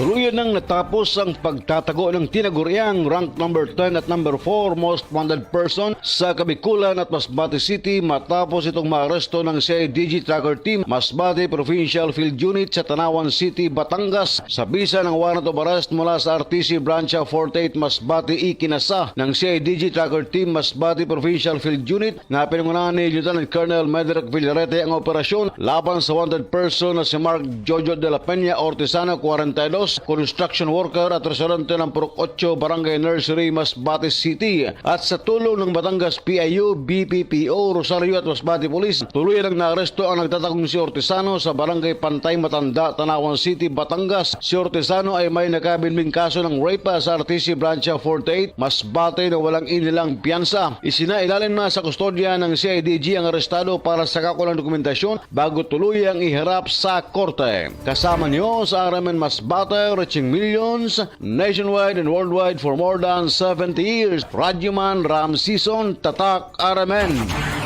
Tuluyan nang natapos ang pagtatago ng tinaguriang rank number 10 at number 4 most wanted person sa Kabikulan at Masbate City matapos itong maaresto ng CIDG Tracker Team Masbate Provincial Field Unit sa Tanawan City, Batangas. Sa bisa ng warrant of arrest mula sa RTC Branch 48 Masbate Ikinasa ng CIDG Tracker Team Masbate Provincial Field Unit na pinangunahan ni Lieutenant Colonel Medric Villarete ang operasyon laban sa wanted person na si Mark Jojo de la Peña Ortesano 42, construction worker at residente ng Purok 8 Barangay Nursery, Masbate City. At sa tulong ng Batangas PIU, BPPO, Rosario at Masbate Police, tuloy ang naaresto ang nagtatagong si Ortesano sa Barangay Pantay Matanda, Tanawan City, Batangas. Si Ortesano ay may nakabinbing kaso ng rape sa RTC Branch 48, Masbate na walang inilang piyansa. Isinailalim na sa kustodya ng CIDG ang arestado para sa kakulang dokumentasyon bago tuluyang iharap sa korte. Kasama niyo sa Aramen Masbate, reaching millions nationwide and worldwide for more than 70 years. Radyoman Ram Season, Tatak Aramen.